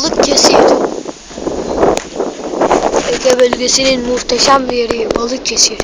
balık kesir. Ege bölgesinin muhteşem bir yeri balık kesir.